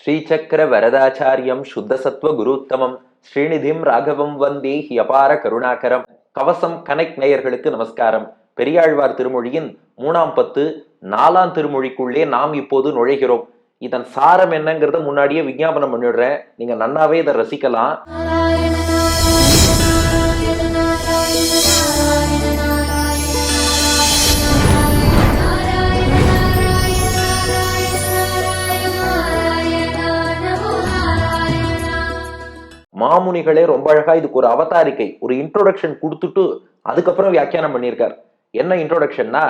ஸ்ரீசக்கர வரதாச்சாரியம் சுத்தசத்வ குருத்தமம். ஸ்ரீநிதிம் ராகவம் வந்தே ஹியபார கருணாகரம். கவசம் கனெக்ட் நேயர்களுக்கு நமஸ்காரம். பெரியாழ்வார் திருமொழியின் மூணாம் பத்து நாலாம் திருமொழிக்குள்ளே நாம் இப்போது நுழைகிறோம். இதன் சாரம் என்னங்கிறத முன்னாடியே விஞ்ஞாபனம் பண்ணிடுறேன். நீங்க நன்னாவே இதை ரசிக்கலாம். மாமுனிகளே ரொம்ப அழகா இதுக்கு ஒரு அவதாரிக்கை ஒரு இன்ட்ரோடக்ஷன் கொடுத்துட்டு அதுக்கப்புறம் வியாக்கியானம் பண்ணியிருக்கார். என்ன இன்ட்ரோடக்ஷன்னா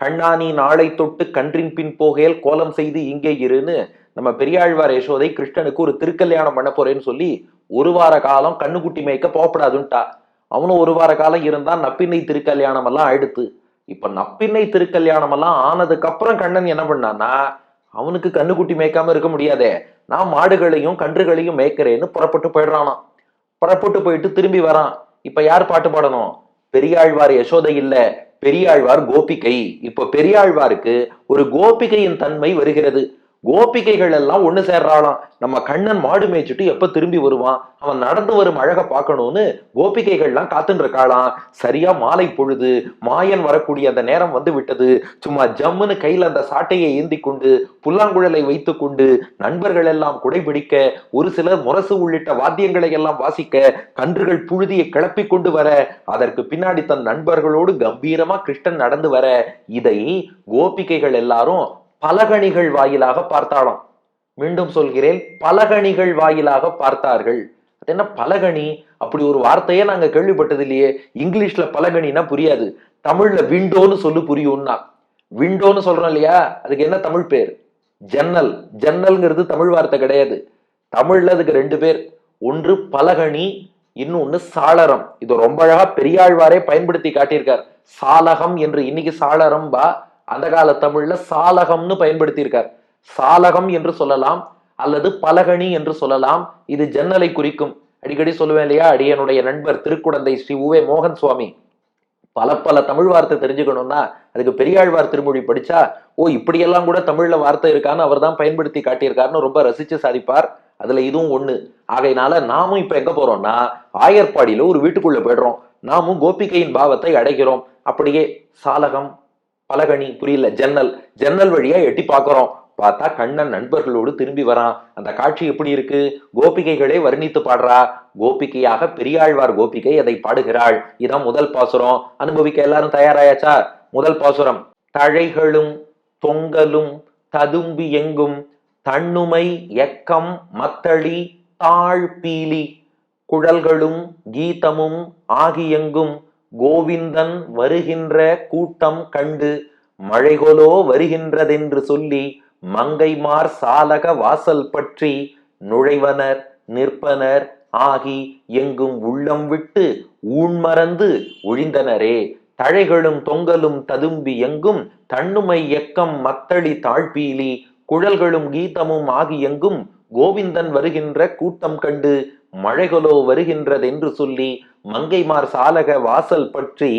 கண்ணானி நாளை தொட்டு கன்றின் பின் போகையில் கோலம் செய்து இங்கே இருன்னு நம்ம பெரியாழ்வார் யசோதை கிருஷ்ணனுக்கு ஒரு திருக்கல்யாணம் பண்ண போறேன்னு சொல்லி ஒரு வார காலம் கண்ணுக்குட்டி மேய்க்க போகப்படாதுன்ட்டா. அவனும் ஒரு வார காலம் இருந்தா நப்பிண்ணை திருக்கல்யாணம் எல்லாம் ஆயிடுத்து இப்ப நப்பிண்ணை திருக்கல்யாணம் எல்லாம் ஆனதுக்கு அப்புறம் கண்ணன் என்ன பண்ணான்னா அவனுக்கு கண்ணுக்குட்டி மேய்க்காம இருக்க முடியாதே. நான் மாடுகளையும் கன்றுகளையும் மேய்க்கிறேன்னு புறப்பட்டு போயிடுறானாம். புறப்பட்டு போயிட்டு திரும்பி வரான். இப்ப யார் பாட்டு பாடணும்? பெரியாழ்வார் யசோதை இல்ல. பெரியாழ்வார் கோபிகை. இப்ப பெரியாழ்வாருக்கு ஒரு கோபிகையின் தன்மை வருகிறது. கோபிகைகள் எல்லாம் ஒண்ணு சேர்றாளாம். நம்ம கண்ணன் மாடு மேய்ச்சிட்டு எப்ப திரும்பி வருவான்? அவன் நடந்து வரும் அழக பார்க்கணும்னு கோபிகைகள்லாம் காத்துன்னு இருக்காளாம். சரியா மாலை பொழுது மாயன் வரக்கூடிய அந்த நேரம் வந்து விட்டது. சும்மா ஜம்முன்னு கையில அந்த சாட்டையை ஏந்தி கொண்டு புல்லாங்குழலை வைத்து கொண்டு நண்பர்கள் எல்லாம் குடைபிடிக்க ஒரு சிலர் முரசு உள்ளிட்ட வாத்தியங்களை எல்லாம் வாசிக்க கன்றுகள் புழுதியை கிளப்பி கொண்டு வர அதற்கு பின்னாடி தன் நண்பர்களோடு கம்பீரமா கிருஷ்ணன் நடந்து வர இதை கோபிகைகள் எல்லாரும் பலகணிகள் வாயிலாக பார்த்தாளாம். மீண்டும் சொல்கிறேன் பலகணிகள் வாயிலாக பார்த்தார்கள். அது என்ன பலகணி? அப்படி ஒரு வார்த்தையே நாங்க கேள்விப்பட்டது இல்லையே. இங்கிலீஷ்ல பலகணினா புரியாது. தமிழ்ல விண்டோன்னு சொல்லு புரியும்னா. விண்டோன்னு சொல்றோம் இல்லையா? அதுக்கு என்ன தமிழ் பேர்? ஜன்னல். ஜன்னல்ங்கிறது தமிழ் வார்த்தை கிடையாது. தமிழ்ல அதுக்கு ரெண்டு பேர். ஒன்று பலகணி இன்னொன்னு சாளரம். இது ரொம்ப அழகா பெரியாழ்வாரே பயன்படுத்தி காட்டியிருக்கார். சாலகம் என்று. இன்னைக்கு சாளரம் பா அந்த கால தமிழ்ல சாலகம்னு பயன்படுத்தியிருக்கார். சாலகம் என்று சொல்லலாம் அல்லது பலகணி என்று சொல்லலாம். இது ஜன்னலை குறிக்கும். அடிக்கடி சொல்லுவேன் இல்லையா? அடியனுடைய நண்பர் திருக்குடந்தை ஸ்ரீ உவே மோகன் சுவாமி. பல பல தமிழ் வார்த்தை தெரிஞ்சுக்கணும்னா அதுக்கு பெரியாழ்வார் திருமொழி படிச்சா ஓ இப்படியெல்லாம் கூட தமிழ்ல வார்த்தை இருக்கான்னு அவர் தான் பயன்படுத்தி காட்டியிருக்காருன்னு ரொம்ப ரசிச்சு சாதிப்பார். அதுல இதுவும் ஒண்ணு. ஆகையினால நாமும் இப்ப எங்க போறோம்னா ஆயர்பாடியில ஒரு வீட்டுக்குள்ள போயிடுறோம். நாமும் கோபிகையின் பாவத்தை அடைகிறோம். அப்படியே சாலகம் பலகணி புரியல ஜன்னல். ஜன்னல் வழியா எட்டி பார்க்கறோம். பார்த்தா கண்ணன் நண்பர்களோடு திரும்பி வரான். அந்த காட்சி எப்படி இருக்கு? கோபிகைகளே வர்ணித்து பாடுறா. கோபிகையாக பெரியாழ்வார் கோபிகை அதை பாடுகிறாள். இதான் முதல் பாசுரம். அனுபவிக்க எல்லாரும் தயாராயாச்சா? முதல் பாசுரம். தழைகளும் தொங்கலும் ததும்பி எங்கும். தண்ணுமை எக்கம் மத்தளி தாழ் பீலி குழல்களும் கீதமும் ஆகியெங்கும். கோவிந்தன் வருகின்ற கூட்டம் கண்டு மழைகொலோ வருகின்றதென்று சொல்லி மங்கைமார் சாலக வாசல் பற்றி நுழைவனர் நிற்பனர் ஆகி எங்கும் உள்ளம் விட்டு ஊண்மறந்து ஒழிந்தனரே. தழைகளும் தொங்கலும் ததும்பி எங்கும் தன்னுமை எக்கம் மத்தளி தாழ்பீலி குழல்களும் கீதமும் ஆகி எங்கும் கோவிந்தன் வருகின்ற கூட்டம் கண்டு மழைகளோ வருகின்றதென்று சொல்லி மங்கைமார் சாலக வாசல் பற்றி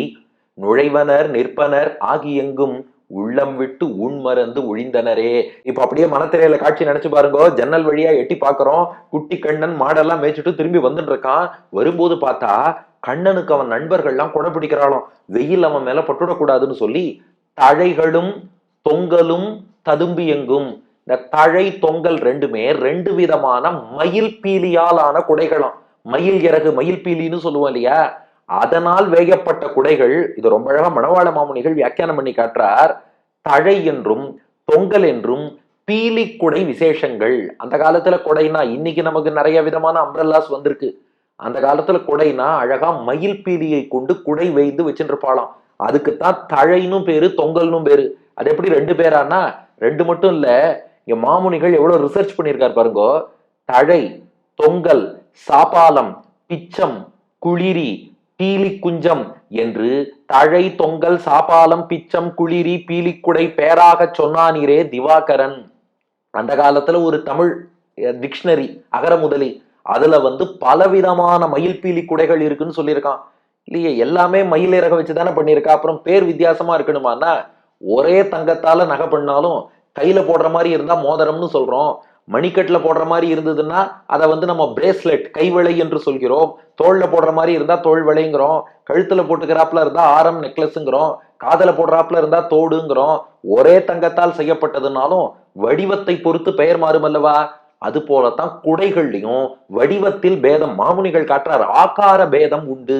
நுழைவனர் நிற்பனர் ஆகியெங்கும் உள்ளம் விட்டு உண்மறந்து ஒழிந்தனரே. இப்ப அப்படியே மனத்திரையில காட்சி நினைச்சு பாருங்க. ஜன்னல் வழியா எட்டி பாக்குறோம் குட்டி கண்ணன் மாடெல்லாம் மேய்ச்சிட்டு திரும்பி வந்துட்டு இருக்கான் வரும்போது பார்த்தா கண்ணனுக்கு அவன் நண்பர்கள்லாம் கொடை பிடிக்கிறாளாம். வெயில் அவன் மேல பட்டுடக்கூடாதுன்னு சொல்லி தழைகளும் தொங்கலும் ததும்பி எங்கும். இந்த தழை தொங்கல் ரெண்டுமே ரெண்டு விதமான மயில் பீலியால் ஆன குடைகளாம். மயில் இறகு மயில் பீலின்னு சொல்லுவோம் இல்லையா? அதனால் வேகப்பட்ட குடைகள் இது ரொம்ப அழகா மணவாள மாமுனிகள் வியாக்கியானம் பண்ணி காட்டுறார். தழை என்றும் தொங்கல் என்றும் பீலி குடை விசேஷங்கள். அந்த காலத்துல குடைனா இன்னைக்கு நமக்கு நிறைய விதமான அம்ரல்லாஸ் வந்திருக்கு. அந்த காலத்துல குடைனா அழகா மயில் பீலியை கொண்டு குடை வைந்து வச்சுருப்பாளாம் அதுக்குத்தான் தழைனும் பேரு தொங்கல்னும் பேரு. அது எப்படி ரெண்டு பேரானா ரெண்டு மட்டும் இல்ல இங்க மாமுனிகள் எவ்வளவு ரிசர்ச் பண்ணியிருக்காரு பாருங்கோ. தழை தொங்கல் சாபாலம் பிச்சம் குளிரி பீலி குஞ்சம் என்று தழை தொங்கல் சாபாலம் பிச்சம் குளிரி பீலிக்குடை பேராக சொன்னானீரே திவாகரன். அந்த காலத்துல ஒரு தமிழ் டிக்ஷனரி அகர முதலி. அதுல வந்து பலவிதமான மயில் பீலி குடைகள் இருக்குன்னு சொல்லியிருக்கான். இல்லையே எல்லாமே மயில் இறக வச்சு தானே பண்ணியிருக்கா? அப்புறம் பேர் வித்தியாசமா இருக்கணுமானா ஒரே தங்கத்தால நகை பண்ணாலும் கையில போடுற மாதிரி இருந்தா மோதிரம்னு சொல்றோம். மணிக்கட்டில் போடுற மாதிரி இருந்ததுன்னா அதை வந்து நம்ம பிரேஸ்லெட் கைவளை என்று சொல்கிறோம். தோளில் போடுற மாதிரி இருந்தால் தோல் வளைங்கிறோம். கழுத்தில் போட்டுக்கிறாப்புல இருந்தால் ஆரம் நெக்லஸுங்கிறோம் காதல போடுறாப்புல இருந்தால் தோடுங்கிறோம். ஒரே தங்கத்தால் செய்யப்பட்டதுனாலும் வடிவத்தை பொறுத்து பெயர் மாறும் அல்லவா? அது போலத்தான் குடைகள்லையும் வடிவத்தில் பேதம் மாமுனிகள் காட்டுறார் ஆக்கார பேதம் உண்டு.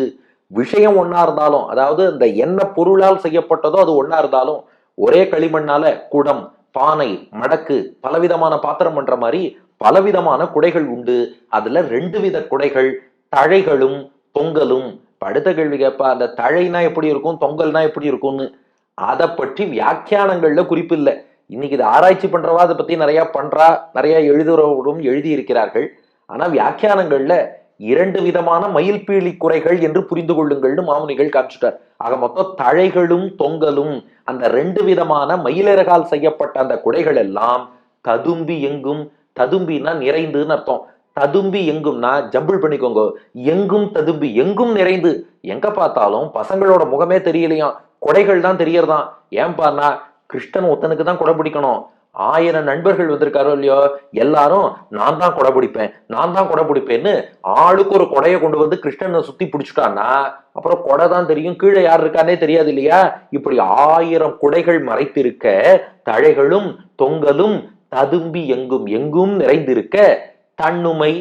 விஷயம் ஒன்னா இருந்தாலும் அதாவது இந்த என்ன பொருளால் செய்யப்பட்டதோ அது ஒன்னா இருந்தாலும் ஒரே களிமண்ணால குடம் பானை மடக்கு பலவிதமான பாத்திரம் பண்ற மாதிரி பலவிதமான குடைகள் உண்டு. அதுல ரெண்டு வித குடைகள் தழைகளும் தொங்கலும். படுத்த கேள்வி கேட்பா அந்த தழைனா எப்படி இருக்கும் தொங்கல்னா எப்படி இருக்கும்னு? அதை பற்றி வியாக்கியானங்கள்ல குறிப்பு இல்லை. இன்னைக்கு இது ஆராய்ச்சி பண்றவா அதை பத்தி நிறைய பண்றா நிறைய எழுதுறவரும் எழுதி இருக்கிறார்கள் ஆனா வியாக்கியானங்கள்ல இரண்டு விதமான மயில்பீலி குறைகள் என்று புரிந்து கொள்ளுங்கள்னு மாமுனிகள் காமிச்சிட்டார். ஆக மொத்தம் தழைகளும் தொங்கலும் அந்த ரெண்டு விதமான மயிலிறகால் செய்யப்பட்ட அந்த குடைகள் எல்லாம் ததும்பி எங்கும் ததும்பினா நிறைந்துன்னு அர்த்தம். ததும்பி எங்கும்னா ஜம்பிள் பண்ணிக்கோங்க எங்கும் ததும்பி எங்கும் நிறைந்து. எங்க பார்த்தாலும் பசங்களோட முகமே தெரியலையாம். குடைகள் தான் தெரியறதாம். ஏன்பான்னா கிருஷ்ணன் ஒத்தனுக்கு தான் குடை பிடிக்கணும். ஆயிரம் நண்பர்கள் வந்திருக்காரோ இல்லையோ எல்லாரும் நான் தான் கொடை பிடிப்பேன் நான் தான் குடை பிடிப்பேன்னு ஆளுக்கு ஒரு கொடையை கொண்டு வந்து கிருஷ்ணனை சுத்தி பிடிச்சிட்டான்னா அப்புறம் கொடை தான் தெரியும் கீழே யார் இருக்கானே தெரியாது இல்லையா? இப்படி ஆயிரம் குடைகள் மறைத்திருக்க தழைகளும் தொங்கலும் ததும்பி எங்கும் எங்கும் நிறைந்திருக்க தன்னுமை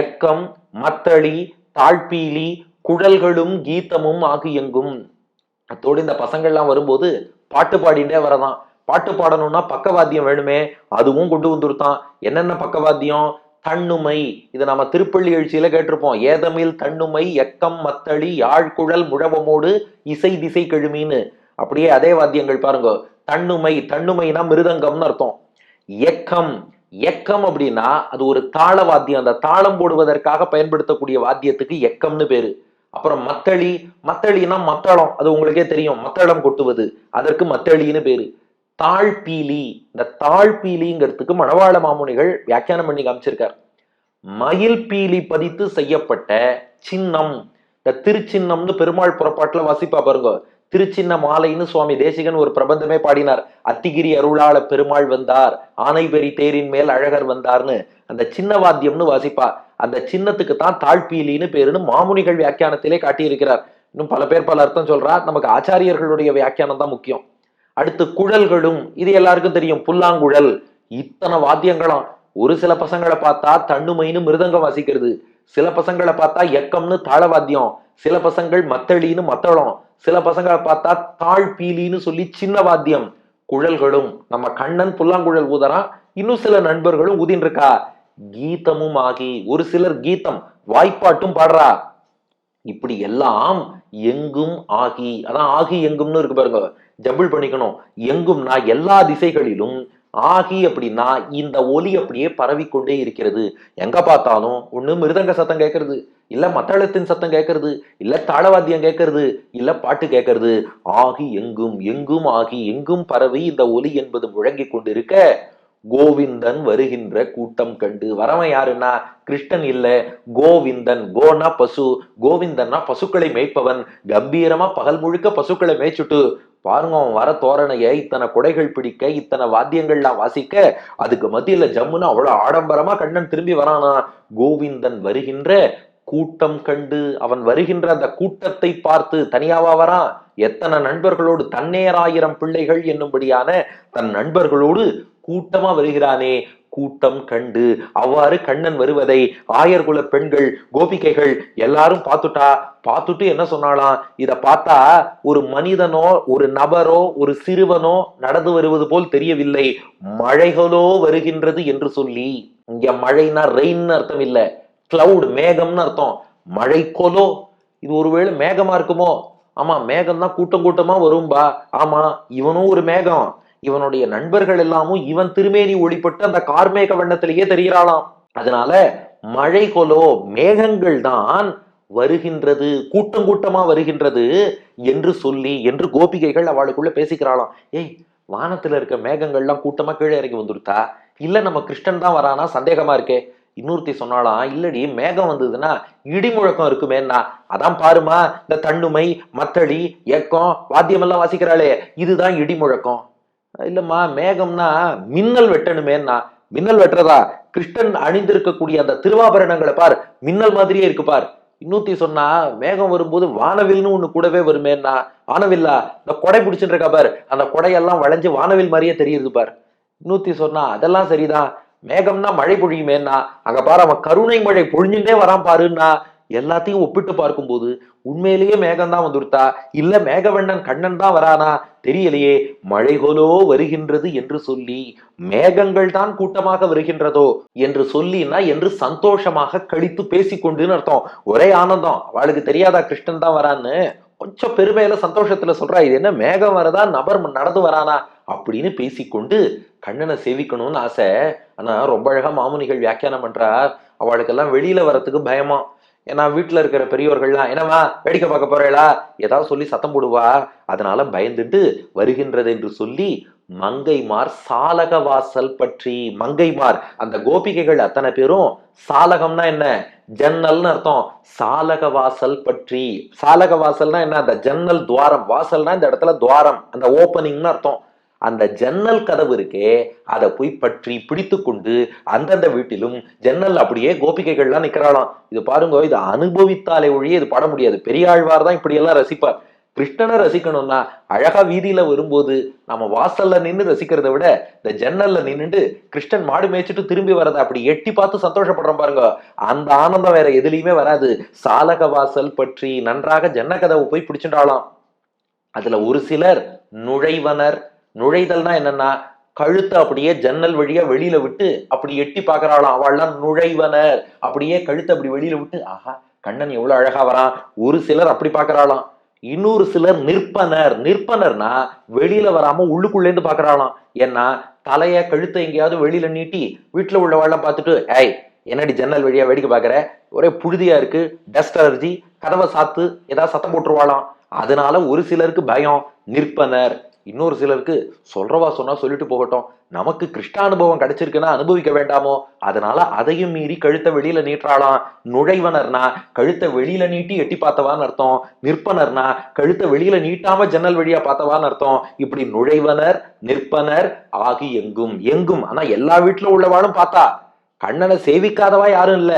எக்கம் மத்தளி தாழ்பீலி குழல்களும் கீதமும் ஆகு எங்கும். அத்தோடு இந்த பசங்கள்லாம் வரும்போது பாட்டு பாடிண்டே வரதான். பாட்டு பாடணும்னா பக்கவாத்தியம் வேணுமே அதுவும் கொண்டு வந்துருத்தான். என்னென்ன பக்கவாத்தியம்? தன்னுமை. இதை நம்ம திருப்பள்ளி எழுச்சியில கேட்டிருப்போம். ஏதமில் தன்னுமை எக்கம் மத்தளி யாழ்குழல் முழவமோடு இசை திசை கெழுமின்னு. அப்படியே அதே வாத்தியங்கள் பாருங்க. தன்னுமை. தன்னுமைனா மிருதங்கம்னு அர்த்தம். எக்கம். எக்கம் அப்படின்னா அது ஒரு தாள வாத்தியம். அந்த தாளம் போடுவதற்காக பயன்படுத்தக்கூடிய வாத்தியத்துக்கு எக்கம்னு பேரு. அப்புறம் மத்தளி. மத்தளினா மத்தளம். அது உங்களுக்கே தெரியும். மத்தளம் கொட்டுவது. அதற்கு மத்தளின்னு பேரு. தாழ்பீலி. இந்த தாழ்பீலிங்கிறதுக்கு மணவாள மாமுனிகள் வியாக்கியானம் பண்ணி காமிச்சிருக்கார். மயில் பீலி பதித்து செய்யப்பட்ட சின்னம். இந்த திருச்சின்னம்னு பெருமாள் புறப்பாட்டுல வாசிப்பா பாருங்க. திருச்சின்ன மாலைன்னு சுவாமி தேசிகன் ஒரு பிரபந்தமே பாடினார். அத்திகிரி அருளாள பெருமாள் வந்தார். ஆனைபெரி தேரின் மேல் அழகர் வந்தார்னு அந்த சின்ன வாத்தியம்னு வாசிப்பா. அந்த சின்னத்துக்கு தான் தாழ்பீலின்னு பேருன்னு மாமுனிகள் வியாக்கியானத்திலே காட்டியிருக்கிறார். இன்னும் பல பேர் பல அர்த்தம் சொல்றா. நமக்கு ஆச்சாரியர்களுடைய வியாக்கியானம் தான் முக்கியம். அடுத்து குழல்களும் இது எல்லாருக்கும் தெரியும் புல்லாங்குழல். இத்தனை வாத்தியங்களாம். ஒரு சில பசங்களை பார்த்தா தண்ணுமைன்னு மிருதங்கம் வாசிக்கிறது. சில பசங்களை பார்த்தா எக்கம்னு தாளவாத்தியம் சில பசங்கள் மத்தளின்னு மத்தளம். சில பசங்களை பார்த்தா தாழ் பீலின்னு சொல்லி சின்ன வாத்தியம். குழல்களும். நம்ம கண்ணன் புல்லாங்குழல் ஊதறான். இன்னும் சில நண்பர்களும் ஊதின் இருக்கா கீதமும் ஆகி ஒரு சிலர் கீதம் வாய்ப்பாட்டும் பாடுறா. இப்படி எல்லாம் எங்கும் ஆகி அதான் ஆகி எங்கும்னு இருக்கு பாருங்க. ஜபிள் பண்ணிக்கணும். எங்கும்னா எல்லா திசைகளிலும் ஆகி அப்படின்னா இந்த ஒலி அப்படியே பரவிக்கொண்டே இருக்கிறது. எங்க பார்த்தாலும் ஒண்ணு மிருதங்க சத்தம் கேட்கறது இல்ல மத்தளத்தின் சத்தம் கேட்கறது இல்ல தாளவாத்தியம் கேட்கறது இல்ல பாட்டு கேட்கறது. ஆகி எங்கும் எங்கும் ஆகி எங்கும் பரவி இந்த ஒலி என்பது முழங்கி கொண்டிருக்க கோவிந்தன் வருகின்ற கூட்டம் கண்டு வரவன் யாருன்னா? கிருஷ்ணன் இல்ல. கோவிந்தன் கோனா பசு. கோவிந்தன்னா பசுக்களை மேய்ப்பவன். கம்பீரமா பகல் முழுக்க பசுக்களை மேய்ச்சுட்டு பாருங்க அவன் வர தோரணைய இத்தனை குடைகள் பிடிக்க இத்தனை வாத்தியங்கள்லாம் வாசிக்க அதுக்கு மத்தியில ஜம்முன்னு அவ்வளவு ஆடம்பரமா கண்ணன் திரும்பி வரானா? கோவிந்தன் வருகின்ற கூட்டம் கண்டு அவன் வருகின்ற அந்த கூட்டத்தை பார்த்து தனியாவா வரான் எத்தனை நண்பர்களோடு தன்னேராயிரம் பிள்ளைகள் என்னும்படியான தன் நண்பர்களோடு கூட்டமா வருகிறானே? கூட்டம் கண்டு அவ்வாறு கண்ணன் வருவதை ஆயர்குல பெண்கள் கோபிகைகள் எல்லாரும் பார்த்துட்டா பார்த்துட்டு என்ன சொன்னாலாம் இத பார்த்தா ஒரு மனிதனோ ஒரு நபரோ ஒரு சிறுவனோ நடந்து வருவது போல் தெரியவில்லை. மழைகளோ வருகின்றது என்று சொல்லி. இங்க மழைனா ரெயின் அர்த்தம் இல்ல. கிளவுடு மேகம்னு அர்த்தம். மழைக்கோலோ இது ஒருவேளை மேகமா இருக்குமோ? ஆமா மேகம் தான் கூட்டம் கூட்டமா வரும்பா. ஆமா இவனும் ஒரு மேகம். இவனுடைய நண்பர்கள் எல்லாமும் இவன் திருமேனி ஒளிப்பட்டு அந்த கார்மேக வண்ணத்திலேயே தெரிகிறாளாம். அதனால மழை கொலோ மேகங்கள் தான் வருகின்றது கூட்டம் கூட்டமா வருகின்றது என்று சொல்லி என்று கோபிகைகள் அவளுக்குள்ள பேசிக்கிறாளாம். ஏய் வானத்துல இருக்க மேகங்கள்லாம் கூட்டமா கீழே இறங்கி வந்துருத்தா? இல்ல நம்ம கிருஷ்ணன் தான் வரானா? சந்தேகமா இருக்கே. இன்னொருத்தி சொன்னாலாம் இல்லடி மேகம் வந்ததுன்னா இடி முழக்கம் இருக்குமேன்னா அதான் பாருமா இந்த தண்ணுமை மத்தளி ஏக்கம் வாத்தியமெல்லாம் வாசிக்கிறாளே இதுதான் இடி முழக்கம். இல்லம்மா மேகம்னா மின்னல் வெட்டணுமேன்னா மின்னல் வெட்டுறதா கிருஷ்ணன் அணிந்திருக்கக்கூடிய அந்த திருவாபரணங்களை பார் மின்னல் மாதிரியே இருக்கு பார். இன்னொத்தி சொன்னா மேகம் வரும்போது வானவில்னு ஒண்ணு கூடவே வருமேன்னா வானவில்லா இந்த கொடை பிடிச்சிட்டு இருக்கா பார் அந்த கொடையெல்லாம் வளைஞ்சு வானவில் மாதிரியே தெரியுது பார். இன்னொத்தி சொன்னா அதெல்லாம் சரிதான் மேகம்னா மழை பொழியுமேன்னா அங்க பாரு அவன் கருணை மழை பொழிஞ்சுட்டே வரான் பாருன்னா எல்லாத்தையும் ஒப்பிட்டு பார்க்கும்போது உண்மையிலேயே மேகம் தான் வந்துருத்தா? இல்ல மேகவண்ணன் கண்ணன் தான் வரானா? தெரியலையே மழைகோலோ வருகின்றது என்று சொல்லி மேகங்கள் தான் கூட்டமாக வருகின்றதோ என்று சொல்லினா என்று சந்தோஷமாக கழித்து பேசிக்கொண்டுன்னு அர்த்தம். ஒரே ஆனந்தம். அவளுக்கு தெரியாதா கிருஷ்ணன் தான் வரான்னு? கொஞ்சம் பெருமையில சந்தோஷத்துல சொல்றா இது என்ன மேகம் வரதா? நபர் நடந்து வரானா? அப்படின்னு பேசிக்கொண்டு கண்ணனை சேவிக்கணும்னு ஆசை. ஆனா ரொம்ப அழகா மாமுனிகள் வியாக்கியானம் பண்றார். அவளுக்கெல்லாம் வெளியில வரத்துக்கு பயமா. ஏன்னா வீட்டுல இருக்கிற பெரியோர்கள்லாம் என்னவா வேடிக்கை பார்க்க போறேளா ஏதாவது சொல்லி சத்தம் போடுவா. அதனால பயந்துட்டு வருகின்றது என்று சொல்லி மங்கைமார் சாலக வாசல் பற்றி மங்கைமார் அந்த கோபிகைகள் அத்தனை பேரும் சாலகம்னா என்ன? ஜன்னல்னு அர்த்தம். சாலக வாசல் பற்றி. சாலக வாசல்னா என்ன? அந்த ஜன்னல் துவாரம். வாசல்னா இந்த இடத்துல துவாரம். அந்த ஓப்பனிங்னு அர்த்தம். அந்த ஜன்னல் கதவு இருக்கே அதை போய் பற்றி பிடித்து கொண்டு அந்தந்த வீட்டிலும் ஜன்னல் அப்படியே கோபிகைகள்லாம் நிற்கிறாளாம் இது பாருங்க இது அனுபவித்தாலே ஒழிய இது பாட முடியாது. பெரியாழ்வார் தான் இப்படியெல்லாம் ரசிப்பார். கிருஷ்ணனை ரசிக்கணும்னா அழகா வீதியில வரும்போது நம்ம வாசல்ல நின்று ரசிக்கிறத விட இந்த ஜன்னல்ல நின்றுட்டு கிருஷ்ணன் மாடு மேய்ச்சிட்டு திரும்பி வரதை அப்படி எட்டி பார்த்து சந்தோஷப்படுறோம் பாருங்க. அந்த ஆனந்தம் வேற எதுலையுமே வராது. சாலக வாசல் பற்றி நன்றாக ஜன்ன கதவு போய் பிடிச்சிட்டாலாம் அதுல ஒரு சிலர் நுழைவனர் நுழைதல்னா என்னன்னா கழுத்தை அப்படியே ஜன்னல் வழியா வெளியில விட்டு அப்படி எட்டி பார்க்கறாளாம். அவள்லாம் நுழைவனர். அப்படியே கழுத்தை அப்படி வெளியில விட்டு ஆஹா கண்ணன் எவ்வளவு அழகா வரான். ஒரு சிலர் அப்படி பார்க்கறாளாம். இன்னொரு சிலர் நிற்பனர். நிற்பனர்னா வெளியில வராம உள்ளுக்குள்ளே இருந்து பார்க்கறாளாம். ஏன்னா தலைய கழுத்தை எங்கேயாவது வெளியில நீட்டி வீட்டுல உள்ளவாள்லாம் பார்த்துட்டு ஏய் என்னடி ஜன்னல் வழியா வேடிக்கை பாக்குற ஒரே புழுதியா இருக்கு. Dust allergy. கதவை சாத்து ஏதாவது சத்தம் போட்டுருவாளாம். அதனால ஒரு சிலருக்கு பயம். நிற்பனர். இன்னொரு சிலருக்கு சொல்றவா சொன்னா சொல்லிட்டு போகட்டும். நமக்கு கிருஷ்ணானுபவம் கிடைச்சிருக்குன்னா அனுபவிக்க வேண்டாமோ? அதனால அதையும் மீறி கழுத்தை வெளியில நீட்டுறாளாம். நுழைவனர்னா கழுத்தை வெளியில நீட்டி எட்டி பார்த்தவான்னு அர்த்தம். நிற்பனர்னா கழுத்தை வெளியில நீட்டாம ஜன்னல் வழியா பார்த்தவான்னு அர்த்தம். இப்படி நுழைவனர் நிற்பனர் ஆகி எங்கும். எங்கும். ஆனா எல்லா வீட்டுல உள்ளவாளும் பார்த்தா கண்ணனை சேவிக்காதவா யாரும் இல்ல.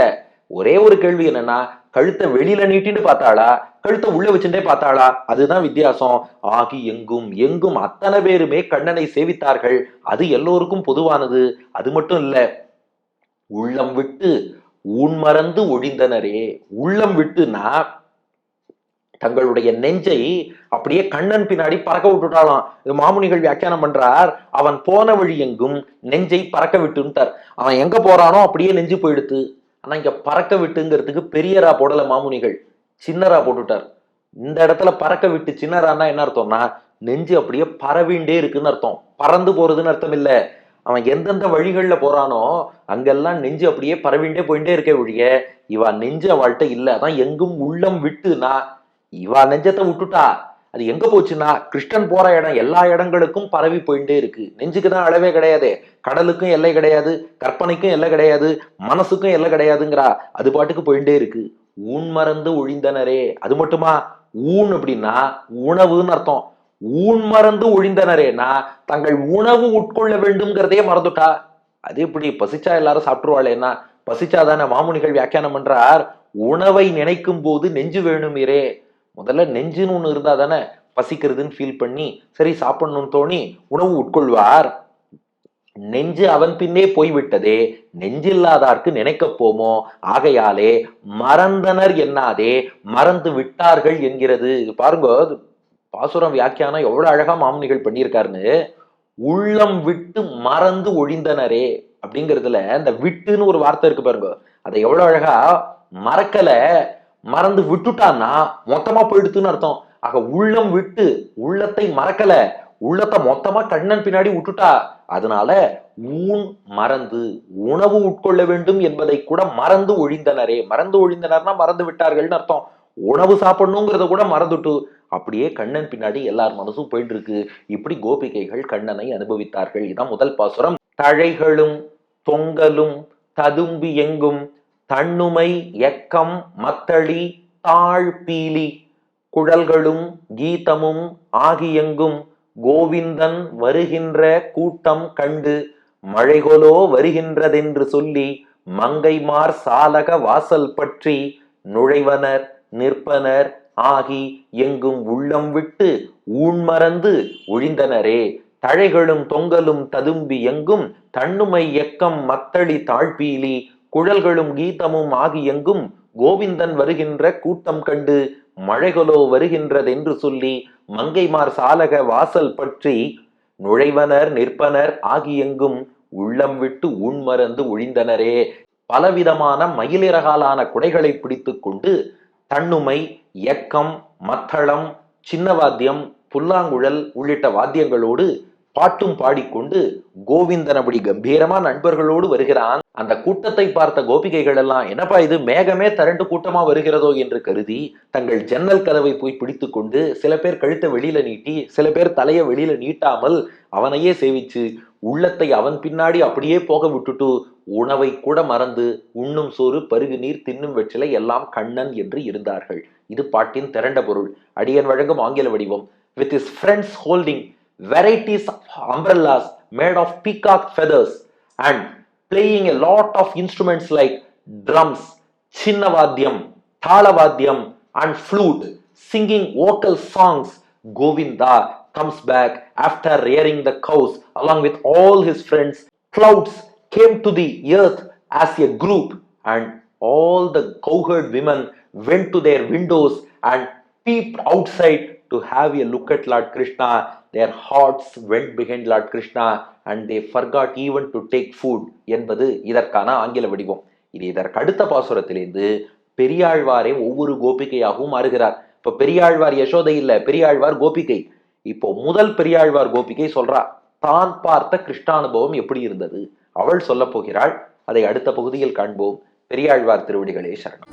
ஒரே ஒரு கேள்வி என்னன்னா கழுத்தை வெளியில நீட்டின்னு பார்த்தாளா? கழுத்தை உள்ள வச்சுட்டே பார்த்தாளா? அதுதான் வித்தியாசம். ஆகி எங்கும் எங்கும் அத்தனை பேருமே கண்ணனை சேவித்தார்கள். அது எல்லோருக்கும் பொதுவானது. அது மட்டும் இல்ல உள்ளம் விட்டு ஊன்மறந்து ஒழிந்தனரே. உள்ளம் விட்டுனா தங்களுடைய நெஞ்சை அப்படியே கண்ணன் பின்னாடி பறக்க விட்டுட்டாலாம் இது மாமுனிகள் வியாக்கியானம் பண்றார் அவன் போன வழி எங்கும் நெஞ்சை பறக்க விட்டுன்ட்டார். அவன் எங்க போறானோ அப்படியே நெஞ்சு போயிடுத்து. ஆனா இங்க பறக்க விட்டுங்கிறதுக்கு பெரியரா போடல மாமுனிகள். சின்னரா போட்டுட்டார். இந்த இடத்துல பறக்க விட்டு சின்னரான்னா என்ன அர்த்தம்னா நெஞ்சு அப்படியே பரவிண்டே இருக்குன்னு அர்த்தம். பறந்து போறதுன்னு அர்த்தம் இல்லை. அவன் எந்தெந்த வழிகளில் போறானோ அங்கெல்லாம் நெஞ்சு அப்படியே பரவிண்டே போயிட்டே இருக்க ஒழிய இவா நெஞ்சு அவள்கிட்ட இல்லை. அதான் எங்கும் உள்ளம் விட்டுனா இவா நெஞ்சத்தை விட்டுட்டா. அது எங்க போச்சுன்னா கிருஷ்ணன் போற இடம் எல்லா இடங்களுக்கும் பரவி போயிட்டே இருக்கு. நெஞ்சுக்கு தான் அளவே கிடையாது. கடலுக்கும் எல்லை கிடையாது கற்பனைக்கும் எல்லை கிடையாது மனசுக்கும் எல்லை கிடையாதுங்கிறா. அது பாட்டுக்கு போயிட்டே இருக்கு. ஊன் மறந்து ஒழிந்தனரே. அது மட்டுமா? ஊன் அப்படின்னா உணவுன்னு அர்த்தம். ஊன் மறந்து ஒழிந்தனரேனா தங்கள் உணவு உட்கொள்ள வேண்டும்ங்கிறதே மறந்துட்டா. அது எப்படி? பசிச்சா எல்லாரும் சாப்பிட்டுருவாளேன்னா பசிச்சாதானே மாமுனிகள் வியாக்கியானம் பண்றார்? உணவை நினைக்கும் போது நெஞ்சு வேணுமிரே. முதல்ல நெஞ்சுன்னு ஒன்று இருந்தா தானே பசிக்கிறதுன்னு ஃபீல் பண்ணி சரி சாப்பிடணும்னு தோணி உணவு உட்கொள்வார். நெஞ்சு அவன் பின்னே போய்விட்டதே நெஞ்சில்லாதார்க்கு நினைக்க போமோ? ஆகையாலே மறந்தனர் என்னாதே மறந்து விட்டார்கள் என்கிறது. பாருங்க பாசுரம் வியாக்கியானம் எவ்வளவு அழகா மாமனிகள் பண்ணியிருக்காருன்னு. உள்ளம் விட்டு மறந்து ஒழிந்தனரே அப்படிங்கிறதுல இந்த விட்டுன்னு ஒரு வார்த்தை இருக்கு பாருங்க. அதை எவ்வளவு அழகா மறக்கல. மறந்து விட்டுட்டான்னா மொத்தமா போயிடுத்துன்னு அர்த்தம். ஆக உள்ளம் விட்டு உள்ளத்தை மறக்கல. உள்ளத்தை மொத்தமா கண்ணன் பின்னாடி விட்டுட்டா. அதனால ஊன் மறந்து உணவு உட்கொள்ள வேண்டும் என்பதை கூட மறந்து ஒழிந்தனரே. மறந்து ஒழிந்தனர்னா மறந்து விட்டார்கள்னு அர்த்தம். உணவு சாப்பிடணுங்கிறத கூட மறந்துட்டு அப்படியே கண்ணன் பின்னாடி எல்லார் மனசும் போயிட்டு இருக்கு இப்படி கோபிகைகள் கண்ணனை அனுபவித்தார்கள். இதான் முதல் பாசுரம். தழைகளும் தொங்கலும் ததும்பி எங்கும் தன்னுமை எக்கம் மத்தளி தாழ் பீலி குழல்களும் கீதமும் ஆகியெங்கும் கோவிந்தன் வருகின்ற கூட்டம் கண்டு மழைகொலோ வருகின்றதென்று சொல்லி மங்கைமார் சாலக வாசல் பற்றி நுழைவனர் நிற்பனர் ஆகி எங்கும் உள்ளம் விட்டு ஊன்மறந்து ஒழிந்தனரே. தழைகளும் தொங்கலும் ததும்பி எங்கும் தன்னுமை எக்கம் மத்தளி தாழ்பீலி குழல்களும் கீதமும் ஆகி எங்கும் கோவிந்தன் வருகின்ற கூட்டம் கண்டு மழைகளோ வருகின்றதென்று சொல்லி மங்கைமார் சாலக வாசல் பற்றி நுழைவனர் நிற்பனர் ஆகியெங்கும் உள்ளம் விட்டு உண்மறந்து ஒழிந்தனரே. பலவிதமான மயிலிறகாலான குடைகளை பிடித்து கொண்டு தன்னுமை எக்கம் மத்தளம் சின்னவாத்தியம் புல்லாங்குழல் உள்ளிட்ட வாத்தியங்களோடு பாட்டும் பாடிக்கொண்டு கோவிந்தன் அப்படி கம்பீரமா நண்பர்களோடு வருகிறான். அந்த கூட்டத்தை பார்த்த கோபிகைகள் எல்லாம் என்னப்பா இது மேகமே திரண்டு கூட்டமா வருகிறதோ? என்று கருதி தங்கள் ஜன்னல் கதவை போய் பிடித்து கொண்டு சில பேர் கழுத்தை வெளியில நீட்டி சில பேர் தலையை வெளியில நீட்டாமல் அவனையே சேவிச்சு உள்ளத்தை அவன் பின்னாடி அப்படியே போக விட்டுட்டு உணவை கூட மறந்து உண்ணும் சோறு பருகு நீர் தின்னும் வெற்றிலை எல்லாம் கண்ணன் என்று இருந்தார்கள். இது பாட்டின் திரண்ட பொருள். அடியன் வழங்கும் ஆங்கில வடிவம். With is friends holding varieties of umbrellas made of peacock feathers and playing a lot of instruments like drums, chinnavadyam, thalavadyam and flute, singing vocal songs. Govinda comes back after rearing the cows along with all his friends. Clouds came to the earth as a group and all the cowherd women went to their windows and peeped outside to have a look at Lord Krishna. Their hearts went behind Lord Krishna and they forgot even to take food என்பது இதற்கான ஆங்கில வடிவம். இது இதற்கு அடுத்த பாசுரத்திலிருந்து பெரியாழ்வாரே ஒவ்வொரு கோபிகையாகவும் மாறுகிறார். இப்போ பெரியாழ்வார் யசோதை இல்லை பெரியாழ்வார் கோபிகை. இப்போ முதல் பெரியாழ்வார் கோபிகை சொல்றா தான் பார்த்த கிருஷ்ணானுபவம் எப்படி இருந்தது? அவள் சொல்ல போகிறாள். அதை அடுத்த பகுதியில் காண்போம். பெரியாழ்வார் திருவடிகளே சரணம்.